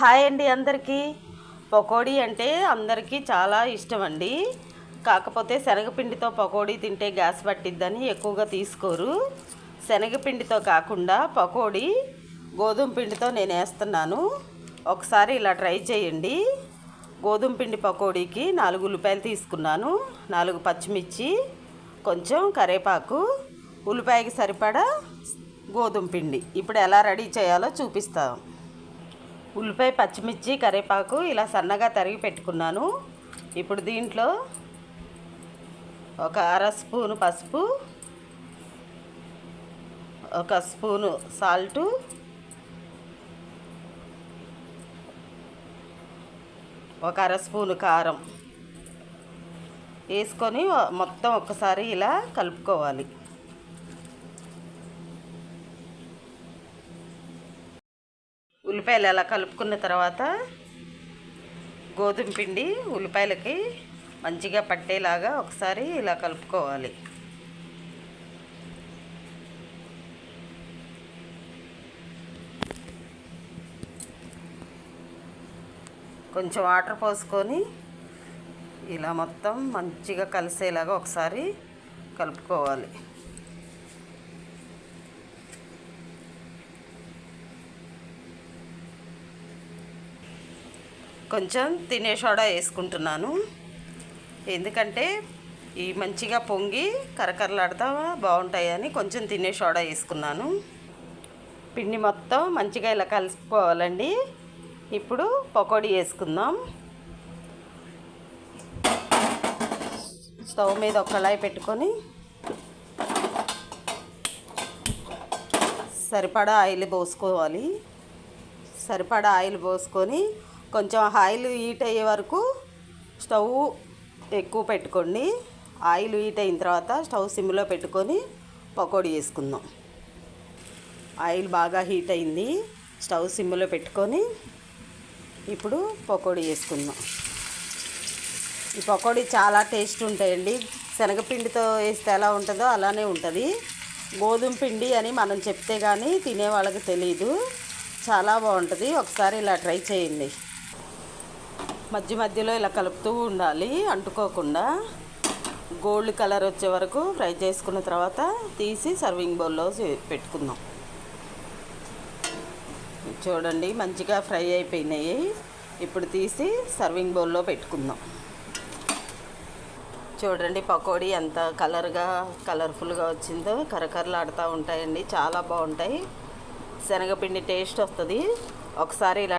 Hi అండి అందరికీ. పకోడీ అంటే అందరికీ చాలా ఇష్టం అండి కాకపోతే శనగపిండితో పకోడీ తింటే గ్యాస్ పట్టిద్దని ఎక్కువగా తీసుకోరు. శనగపిండితో కాకుండా పకోడీ గోధుమ పిండితో నేను వేస్తున్నాను. ఒకసారి ఇలా ట్రై చేయండి. గోధుమ పిండి పకోడీకి నాలుగు ఉల్లిపాయలు తీసుకున్నాను. నాలుగు పచ్చిమిర్చి కొంచెం కరేపాకు ఉల్లిపాయకి సరిపడా గోధుమ పిండి. ఇప్పుడు ఎలా రెడీ చేయాలో చూపిస్తాను. ఉల్లిపాయ పచ్చిమిర్చి కరివేపాకు ఇలా సన్నగా తరిగి పెట్టుకున్నాను. ఇప్పుడు దీంట్లో ఒక అర స్పూను పసుపు ఒక స్పూను సాల్టు ఒక అర స్పూను కారం. వేసుకొని మొత్తం ఒకసారి ఇలా కలుపుకోవాలి. ఉల్లిపాయలు అలా కలుపుకున్న తర్వాత గోధుమ పిండి ఉల్లిపాయలకి మంచిగా పట్టేలాగా ఒకసారి ఇలా కలుపుకోవాలి. కొంచెం వాటర్ పోసుకొని ఇలా మొత్తం మంచిగా కలిసేలాగా ఒకసారి కలుపుకోవాలి. కొంచెం తినే సోడా వేసుకుంటున్నాను. ఎందుకంటే ఈ మంచిగా పొంగి కరకరలాడుతా బాగుంటాయని కొంచెం తినే సోడా వేసుకున్నాను. పిండి మొత్తం మంచిగా ఇలా కలుపుకోవాలండి ఇప్పుడు పకోడీ వేసుకుందాం. స్టవ్ మీద ఒక కళాయి పెట్టుకొని సరిపడా ఆయిల్ పోసుకోవాలి. సరిపడా ఆయిల్ పోసుకొని కొంచెం ఆయిల్ హీట్ అయ్యే వరకు స్టవ్ ఎక్కువ పెట్టుకోండి. ఆయిల్ హీట్ అయిన తర్వాత స్టవ్ సిమ్లో పెట్టుకొని పకోడీ వేసుకుందాం ఆయిల్ బాగా హీట్ అయింది. స్టవ్ సిమ్లో పెట్టుకొని ఇప్పుడు పకోడీ వేసుకుందాం ఈ పకోడీ చాలా టేస్ట్ ఉంటాయండి. శనగపిండితో వేస్తే ఎలా ఉంటుందో అలానే ఉంటుంది. గోధుమ పిండి అని మనం చెప్తే కానీ తినే వాళ్ళకి తెలియదు చాలా బాగుంటుంది. ఒకసారి ఇలా ట్రై చేయండి. మధ్య మధ్యలో ఇలా కలుపుతూ ఉండాలి అంటుకోకుండా. గోల్డ్ కలర్ వచ్చే వరకు ఫ్రై చేసుకున్న తర్వాత తీసి సర్వింగ్ బౌల్లో పెట్టుకుందాం. చూడండి మంచిగా ఫ్రై అయిపోయినాయి. ఇప్పుడు తీసి సర్వింగ్ బౌల్లో పెట్టుకుందాం. చూడండి పకోడీ ఎంత కలర్గా కలర్ఫుల్గా వచ్చిందో. కరకరలాడుతూ ఉంటాయండి చాలా బాగుంటాయి. శనగపిండి టేస్ట్ వస్తుంది. ఒకసారి ఇలా